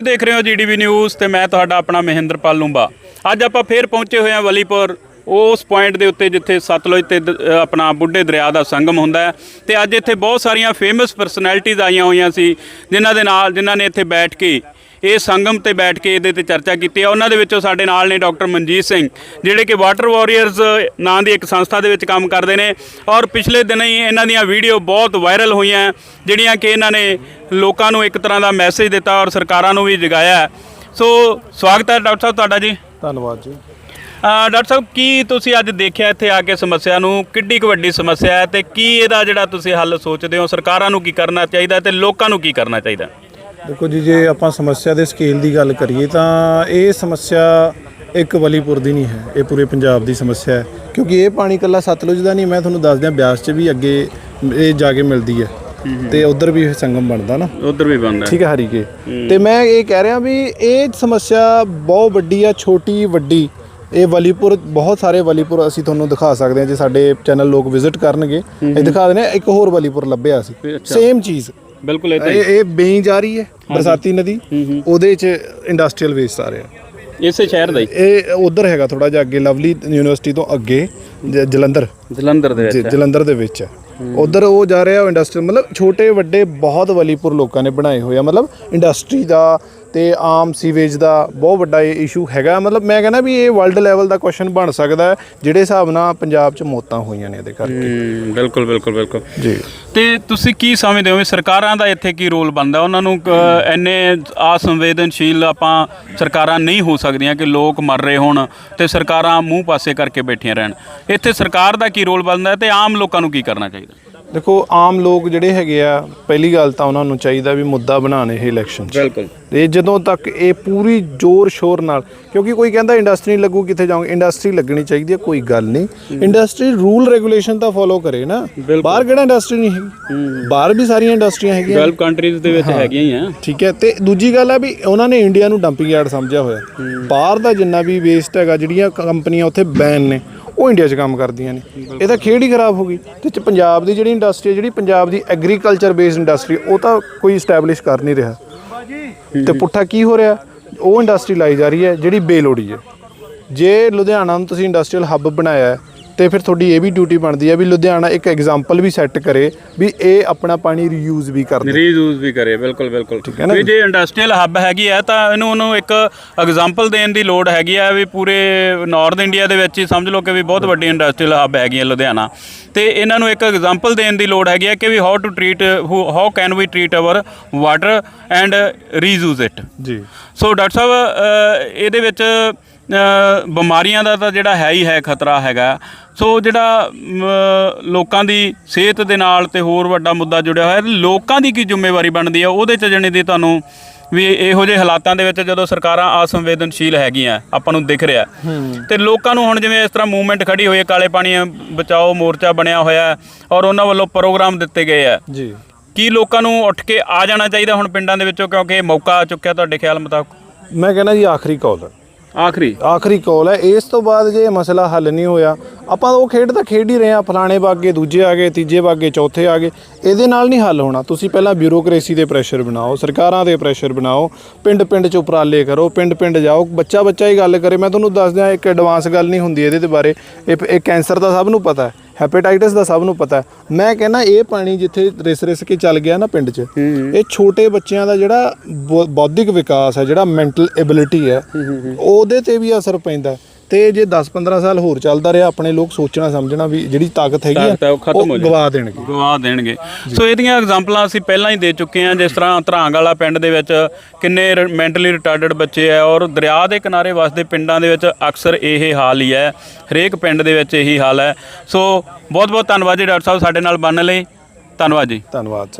ਦੇਖ ਰਹੇ ਹੋ ਜੀਡੀਵੀ ਨਿਊਜ਼ ਤੇ ਮੈਂ ਤੁਹਾਡਾ ਆਪਣਾ ਮਹਿੰਦਰਪਾਲ ਲੂੰਬਾ। ਅੱਜ ਆਪਾਂ ਫੇਰ ਪਹੁੰਚੇ ਹੋਏ ਹਾਂ ਵਲੀਪੁਰ ਉਸ ਪੁਆਇੰਟ ਦੇ ਉੱਤੇ ਜਿੱਥੇ ਸਤਲੁਜ ਤੇ ਦ- ਅ, ਆਪਣਾ ਬੁੱਢੇ ਦਰਿਆ ਦਾ ਸੰਗਮ ਹੁੰਦਾ ਹੈ ਤੇ ਅੱਜ ਇੱਥੇ ਬਹੁਤ ਸਾਰੀਆਂ ਫੇਮਸ ਪਰਸਨੈਲਿਟੀਜ਼ ਆਈਆਂ ਹੋਈਆਂ ਸੀ ਜਿਨ੍ਹਾਂ ਦੇ ਨਾਲ ਜਿਨ੍ਹਾਂ ਨੇ ਇੱਥੇ ਬੈਠ ਕੇ ਇਹ ਸੰਗਮ ਤੇ ਬੈਠ ਕੇ ਇਹਦੇ ਤੇ ਚਰਚਾ ਕੀਤੀ ਹੈ ਉਹਨਾਂ ਦੇ ਵਿੱਚੋਂ ਸਾਡੇ ਨਾਲ ਨੇ ਡਾਕਟਰ ਮਨਜੀਤ ਸਿੰਘ ਜਿਹੜੇ ਕਿ ਵਾਟਰ ਵਾਰੀਅਰਸ ਨਾਂ ਦੀ ਇੱਕ ਸੰਸਥਾ ਦੇ ਵਿੱਚ ਕੰਮ ਕਰਦੇ ਨੇ। ਔਰ ਪਿਛਲੇ ਦਿਨਾਂ ਹੀ ਇਹਨਾਂ ਦੀਆਂ ਵੀਡੀਓ ਬਹੁਤ ਵਾਇਰਲ ਹੋਈਆਂ ਜਿਹੜੀਆਂ ਕਿ ਇਹਨਾਂ ਨੇ ਲੋਕਾਂ ਨੂੰ ਇੱਕ ਤਰ੍ਹਾਂ ਦਾ ਮੈਸੇਜ ਦਿੱਤਾ ਔਰ ਸਰਕਾਰਾਂ ਨੂੰ ਵੀ ਜਗਾਇਆ। ਸੋ ਸਵਾਗਤ ਹੈ ਡਾਕਟਰ ਸਾਹਿਬ ਤੁਹਾਡਾ ਜੀ। ਧੰਨਵਾਦ ਜੀ। ਡਾਕਟਰ ਸਾਹਿਬ ਕੀ ਤੁਸੀਂ ਅੱਜ ਦੇਖਿਆ ਇੱਥੇ ਆ ਕੇ ਸਮੱਸਿਆ ਨੂੰ? ਕਿੱਡੀ ਕੁ ਵੱਡੀ ਸਮੱਸਿਆ ਹੈ ਤੇ ਕੀ ਇਹਦਾ ਜਿਹੜਾ ਤੁਸੀਂ ਹੱਲ ਸੋਚਦੇ ਹੋ? ਸਰਕਾਰਾਂ ਨੂੰ ਕੀ ਕਰਨਾ ਚਾਹੀਦਾ ਤੇ ਲੋਕਾਂ ਨੂੰ ਕੀ ਕਰਨਾ ਚਾਹੀਦਾ? ਦੇਖੋ ਜੀ ਜੇ ਆਪਾਂ ਸਮੱਸਿਆ ਦੇ ਸਕੇਲ ਦੀ ਗੱਲ ਕਰੀਏ ਤਾਂ ਇਹ ਸਮੱਸਿਆ ਇੱਕ ਵਲੀਪੁਰ ਦੀ ਨਹੀਂ ਹੈ ਇਹ ਪੂਰੇ ਪੰਜਾਬ ਦੀ ਸਮੱਸਿਆ ਹੈ। ਕਿਉਂਕਿ ਇਹ ਪਾਣੀ ਇਕੱਲਾ ਸਤਲੁਜ ਦਾ ਨਹੀਂ ਮੈਂ ਤੁਹਾਨੂੰ ਦੱਸ ਦਿਆਂ ਬਿਆਸ 'ਚ ਵੀ ਅੱਗੇ ਇਹ ਜਾ ਕੇ ਮਿਲਦੀ ਹੈ। ਤੇ ਉਧਰ ਵੀ ਸੰਗਮ ਬਣਦਾ ਨਾ। ਉਧਰ ਵੀ ਹੈ। ਠੀਕ ਹੈ ਹਰੀਕੇ ਤੇ ਮੈਂ ਇਹ ਕਹਿ ਰਿਹਾ ਵੀ ਇਹ ਸਮੱਸਿਆ ਬਹੁਤ ਵੱਡੀ ਆ ਛੋਟੀ ਵੱਡੀ। ਇਹ ਵਲੀਪੁਰ ਬਹੁਤ ਸਾਰੇ ਵਲੀਪੁਰ ਅਸੀਂ ਤੁਹਾਨੂੰ ਦਿਖਾ ਸਕਦੇ ਹਾਂ ਜੇ ਸਾਡੇ ਚੈਨਲ ਲੋਕ ਵਿਜ਼ਿਟ ਕਰਨਗੇ। ਇਹ ਦਿਖਾ ਦਿੰਦੇ ਇੱਕ ਹੋਰ ਵਲੀਪੁਰ ਲੱਭਿਆ ਸੀ। ਸੇਮ ਚੀਜ਼। ਬਿਲਕੁਲ ਇਦਾਂ ਇਹ ਇਹ ਬੇਈ ਜਾ ਰਹੀ ਹੈ ਬਰਸਾਤੀ ਨਦੀ ਉਹਦੇ ਚ ਇੰਡਸਟਰੀਅਲ ਵੇਸਟ ਆ ਰਿਹਾ। ਇਸੇ ਸ਼ਹਿਰ ਦਾ ਹੀ। ਇਹ ਉਧਰ ਹੈਗਾ ਥੋੜਾ ਜਿਹਾ ਅੱਗੇ ਲਵਲੀ ਯੂਨੀਵਰਸਿਟੀ ਤੋਂ ਅੱਗੇ ਜ- ਜਲੰਧਰ। ਜਲੰਧਰ ਦੇ ਵਿੱਚ ਜਲੰਧਰ ਦੇ ਵਿੱਚ ਹੈ। ਉਧਰ ਉਹ ਜਾ ਰਿਹਾ ਇੰਡਸਟਰੀ ਮਤਲਬ ਛੋਟੇ ਵੱਡੇ ਬਹੁਤ ਵਲੀਪੁਰ ਲੋਕਾਂ ਨੇ ਬਣਾਏ ਹੋਏ ਆ। ਮਤਲਬ ਇੰਡਸਟਰੀ ਦਾ ਤੇ ਆਮ ਸੀਵੇਜ ਦਾ ਬਹੁਤ ਵੱਡਾ ਇਹ ਇਸ਼ੂ ਹੈਗਾ। ਮਤਲਬ ਮੈਂ ਕਹਿੰਦਾ ਵੀ ਇਹ ਵਰਲਡ ਲੈਵਲ ਦਾ ਕੁਐਸਚਨ ਬਣ ਸਕਦਾ ਹੈ ਜਿਹੜੇ ਹਿਸਾਬ ਨਾਲ ਪੰਜਾਬ 'ਚ ਮੌਤਾਂ ਹੋਈਆਂ ਨੇ ਇਹਦੇ ਕਰਕੇ। ਬਿਲਕੁਲ ਬਿਲਕੁਲ ਬਿਲਕੁਲ। ਜੀ। ਤੇ ਤੁਸੀਂ ਕੀ ਸਮਝਦੇ ਹੋ ਵੀ ਸਰਕਾਰਾਂ ਦਾ ਇੱਥੇ ਕੀ ਰੋਲ ਬਣਦਾ? ਉਹਨਾਂ ਨੂੰ ਕ- ਇੰਨੇ ਅਸੰਵੇਦਨਸ਼ੀਲ ਆਪਾਂ ਸਰਕਾਰਾਂ ਨਹੀਂ ਹੋ ਸਕਦੀਆਂ ਕਿ ਲੋਕ ਮਰ ਰਹੇ ਹੋਣ ਤੇ ਸਰਕਾਰਾਂ ਮੂੰਹ ਪਾਸੇ ਕਰਕੇ ਬੈਠੀਆਂ ਰਹਿਣ। ਇੱਥੇ ਸਰਕਾਰ ਦਾ ਕੀ ਰੋਲ ਬਣਦਾ ਤੇ ਆਮ ਲੋਕਾਂ ਨੂੰ ਕੀ ਕਰਨਾ ਚਾਹੀਦਾ? ਦੇਖੋ ਆਮ ਲੋਕ ਜਿਹੜੇ ਹੈਗੇ ਆ ਪਹਿਲੀ ਗੱਲ ਤਾਂ ਉਹਨਾਂ ਨੂੰ ਚਾਹੀਦਾ ਵੀ ਮੁੱਦਾ ਬਣਾਉਣ ਇਹ ਇਲੈਕਸ਼ਨ 'ਚ। ਬਿਲਕੁਲ। ਤੇ ਜਦੋਂ ਤੱਕ ਇਹ ਪੂਰੀ ਜ਼ੋਰ ਸ਼ੋਰ ਨਾਲ ਕਿਉਂਕਿ ਕੋਈ ਕਹਿੰਦਾ ਇੰਡਸਟਰੀ ਨਹੀਂ ਲੱਗੂ ਕਿੱਥੇ ਜਾਓਗੇ ਇੰਡਸਟਰੀ ਲੱਗਣੀ ਚਾਹੀਦੀ ਹੈ ਕੋਈ ਗੱਲ ਨਹੀਂ ਇੰਡਸਟਰੀ ਰੂਲ ਰੈਗੂਲੇਸ਼ਨ ਤਾਂ ਫੋਲੋ ਕਰੇ ਨਾ। ਬਾਹਰ ਕਿਹੜਾ ਇੰਡਸਟਰੀ ਨਹੀਂ ਹੈਗੀ ਬਾਹਰ ਵੀ ਸਾਰੀਆਂ ਇੰਡਸਟਰੀਆਂ ਹੈਗੀਆਂ। ਡਵੈਲਪ ਕੰਟਰੀਜ਼ ਦੇ ਵਿੱਚ ਹੈਗੀਆਂ ਹੀ ਆ। ਠੀਕ ਹੈ ਤੇ ਦੂਜੀ ਗੱਲ ਹੈ ਵੀ ਉਹਨਾਂ ਨੇ ਇੰਡੀਆ ਨੂੰ ਡੰਪਿੰਗ ਯਾਰਡ ਸਮਝਿਆ ਹੋਇਆ। ਬਾਹਰ ਦਾ ਜਿੰਨਾ ਵੀ ਵੇਸਟ ਹੈਗਾ ਜਿਹੜੀਆਂ ਕੰਪਨੀਆਂ ਉੱਥੇ ਬੈਨ ਨੇ ਉਹ ਇੰਡੀਆ 'ਚ ਕੰਮ ਕਰਦੀਆਂ ਨੇ। ਇਹ ਤਾਂ ਖੇਡ ਹੀ ਖਰਾਬ ਹੋ ਗਈ। ਤੇ ਪੰਜਾਬ ਦੀ ਜਿਹੜੀ ਇੰਡਸਟਰੀ ਹੈ, ਜਿਹੜੀ ਪੰਜਾਬ ਦੀ ਐਗਰੀਕਲਚਰ ਬੇਸਡ ਇੰਡਸਟਰੀ ਉਹ ਤਾਂ ਕੋਈ ਸਟੈਬਲਿਸ਼ ਕਰ ਨਹੀਂ ਰਿਹਾ। ਤੇ ਪੁੱਠਾ ਕੀ ਹੋ ਰਿਹਾ? ਉਹ ਇੰਡਸਟਰੀ ਲਾਈ ਜਾ ਰਹੀ ਹੈ, ਜਿਹੜੀ ਬੇਲੋੜੀ ਹੈ। ਜੇ ਲੁਧਿਆਣਾ ਨੂੰ ਤੁਸੀਂ ਇੰਡਸਟਰੀਅਲ ਹੱਬ ਬਣਾਇਆ ਤੇ ਫਿਰ ਤੁਹਾਡੀ ਇਹ ਵੀ ਡਿਊਟੀ ਬਣਦੀ ਹੈ ਵੀ ਲੁਧਿਆਣਾ ਇੱਕ ਐਗਜ਼ਾਮਪਲ ਵੀ ਸੈੱਟ ਕਰੇ ਵੀ ਇਹ ਆਪਣਾ ਪਾਣੀ ਰੀਯੂਜ਼ ਵੀ ਕਰਦੇ ਰੀਯੂਜ਼ ਵੀ ਕਰੇ ਬਿਲਕੁਲ ਬਿਲਕੁਲ। ਹੈ ਨਾ ਵੀ ਜੇ? ਇੰਡਸਟਰੀਅਲ ਹੱਬ ਹੈਗੀ ਹੈ ਤਾਂ ਇਹਨੂੰ ਉਹਨੂੰ ਇੱਕ ਐਗਜ਼ਾਮਪਲ ਦੇਣ ਦੀ ਲੋੜ ਹੈਗੀ ਹੈ ਵੀ ਪੂਰੇ ਨਾਰਥ ਇੰਡੀਆ ਦੇ ਵਿੱਚ ਹੀ ਸਮਝ ਲਓ ਕਿ ਵੀ ਬਹੁਤ ਵੱਡੀ ਇੰਡਸਟਰੀਅਲ ਹੱਬ ਹੈਗੀ ਹੈ ਲੁਧਿਆਣਾ। ਤੇ ਇਹਨਾਂ ਨੂੰ ਇੱਕ ਐਗਜ਼ਾਮਪਲ ਦੇਣ ਦੀ ਲੋੜ ਹੈਗੀ ਹੈ ਕਿ we how to treat how can we treat our water and reuse it ਜੀ। ਸੋ ਡਾਕਟਰ ਸਾਹਿਬ ਇਹਦੇ ਵਿੱਚ ਬਿਮਾਰੀਆਂ ਦਾ ਤਾਂ ਜਿਹੜਾ ਹੈ ਹੀ ਹੈ ਖਤਰਾ ਹੈਗਾ। ਸੋ ਜਿਹੜਾ ਲੋਕਾਂ ਦੀ ਸਿਹਤ ਦੇ ਨਾਲ ਤੇ ਹੋਰ ਵੱਡਾ ਮੁੱਦਾ ਜੁੜਿਆ ਹੋਇਆ ਹੈ ਲੋਕਾਂ ਦੀ ਕੀ ਜ਼ਿੰਮੇਵਾਰੀ ਬਣਦੀ ਹੈ ਉਹਦੇ ਚ ਜਣੇ ਦੀ ਤੁਹਾਨੂੰ ਵੀ ਇਹੋ ਜਿਹੇ ਹਾਲਾਤਾਂ ਦੇ ਵਿੱਚ ਜਦੋਂ ਸਰਕਾਰਾਂ ਅਸੰਵੇਦਨਸ਼ੀਲ ਹੈਗੀਆਂ ਆਪਾਂ ਨੂੰ ਦਿਖ ਰਿਹਾ। ਤੇ ਲੋਕਾਂ ਨੂੰ ਹੁਣ ਜਿਵੇਂ ਇਸ ਤਰ੍ਹਾਂ ਮੂਵਮੈਂਟ ਖੜੀ ਹੋਈ ਹੈ ਕਾਲੇ ਪਾਣੀ ਬਚਾਓ ਮੋਰਚਾ ਬਣਿਆ ਹੋਇਆ ਹੈ ਔਰ ਉਹਨਾਂ ਵੱਲੋਂ ਪ੍ਰੋਗਰਾਮ ਦਿੱਤੇ ਗਏ ਆ ਜੀ। ਕੀ ਲੋਕਾਂ ਨੂੰ ਉੱਠ ਕੇ ਆ ਜਾਣਾ ਚਾਹੀਦਾ ਹੁਣ ਪਿੰਡਾਂ ਦੇ ਵਿੱਚੋਂ ਕਿਉਂਕਿ ਮੌਕਾ ਆ ਚੁੱਕਿਆ ਤੁਹਾਡੇ ਖਿਆਲ ਮੁਤਾਬਕ? ਮੈਂ ਕਹਿੰਦਾ ਜੀ ਆਖਰੀ ਕਾਲ ਹੈ। ਆਖਰੀ? ਆਖਰੀ ਕਾਲ ਹੈ। ਇਸ ਤੋਂ ਬਾਅਦ ਜੇ ਇਹ ਮਸਲਾ ਹੱਲ ਨਹੀਂ ਹੋਇਆ, ਆਪਾਂ ਉਹ ਖੇਡ ਤਾਂ ਖੇਡ ਹੀ ਰਹੇ ਆ ਫਲਾਣੇ ਬਾਗੇ ਦੂਜੇ ਆ ਗਏ, ਤੀਜੇ ਬਾਗੇ ਚੌਥੇ ਆ ਗਏ। ਇਹਦੇ ਨਾਲ ਨਹੀਂ ਹੱਲ ਹੋਣਾ। ਤੁਸੀਂ ਪਹਿਲਾਂ ਬਿਊਰੋਕ੍ਰੇਸੀ ਦੇ ਪ੍ਰੈਸ਼ਰ ਬਣਾਓ, ਸਰਕਾਰਾਂ ਦੇ ਪ੍ਰੈਸ਼ਰ ਬਣਾਓ। ਪਿੰਡ ਪਿੰਡ ਚ ਉਪਰਾਲੇ ਕਰੋ ਪਿੰਡ ਪਿੰਡ ਜਾਓ। ਬੱਚਾ ਬੱਚਾ ਹੀ ਗੱਲ ਕਰੇ। ਮੈਂ ਤੁਹਾਨੂੰ ਦੱਸ ਦਿਆਂ ਇੱਕ ਐਡਵਾਂਸ ਗੱਲ ਨਹੀਂ ਹੁੰਦੀ ਇਹਦੇ ਦੇ ਬਾਰੇ। ਇਹ ਇਹ ਕੈਂਸਰ ਦਾ ਸਭ ਨੂੰ ਪਤਾ ਹੈ। ਹੈਪੇਟਾਈਟਸ ਦਾ ਸਭ ਨੂੰ ਪਤਾ ਹੈ। ਮੈਂ ਕਹਿੰਦਾ ਇਹ ਪਾਣੀ ਜਿੱਥੇ ਰਿਸ ਰਿਸ ਕੇ ਚੱਲ ਗਿਆ ਨਾ ਪਿੰਡ 'ਚ ਇਹ ਛੋਟੇ ਬੱਚਿਆਂ ਦਾ ਜਿਹੜਾ ਬੌਧਿਕ ਵਿਕਾਸ ਹੈ ਜਿਹੜਾ ਮੈਂਟਲ ਐਬਿਲਿਟੀ ਹੈ ਉਹਦੇ ਤੇ ਵੀ ਅਸਰ ਪੈਂਦਾ। ਤੇ ਜੇ 10-15 ਸਾਲ ਹੋਰ ਚੱਲਦਾ ਰਿਹਾ ਆਪਣੇ ਲੋਕ ਸੋਚਣਾ ਸਮਝਣਾ ਵੀ ਜਿਹੜੀ ਤਾਕਤ ਹੈਗੀ ਆ ਉਹ। ਗਵਾ ਦੇਣਗੇ। ਗਵਾ ਦੇਣਗੇ। ਸੋ ਇਹਦੀਆਂ ਐਗਜ਼ਾਮਪਲਾਂ ਅਸੀਂ ਪਹਿਲਾਂ ਹੀ ਦੇ ਚੁੱਕੇ ਹਾਂ ਜਿਸ ਤਰ੍ਹਾਂ ਧਰਾਂਗ ਵਾਲਾ ਪਿੰਡ ਦੇ ਵਿੱਚ ਕਿੰਨੇ ਮੈਂਟਲੀ ਰਿਟਾਰਡਡ ਬੱਚੇ ਆ ਔਰ ਦਰਿਆ ਦੇ ਕਿਨਾਰੇ ਵਸਦੇ ਪਿੰਡਾਂ ਦੇ ਵਿੱਚ ਅਕਸਰ ਇਹ ਹਾਲ ਹੀ ਹੈ। ਹਰੇਕ ਪਿੰਡ ਦੇ ਵਿੱਚ ਇਹੀ ਹਾਲ ਹੈ। ਸੋ ਬਹੁਤ ਬਹੁਤ ਧੰਨਵਾਦ ਜੀ ਡਾਕਟਰ ਸਾਹਿਬ ਸਾਡੇ ਨਾਲ ਬਣਨ ਲਈ। ਧੰਨਵਾਦ ਜੀ। ਧੰਨਵਾਦ ਸਰ।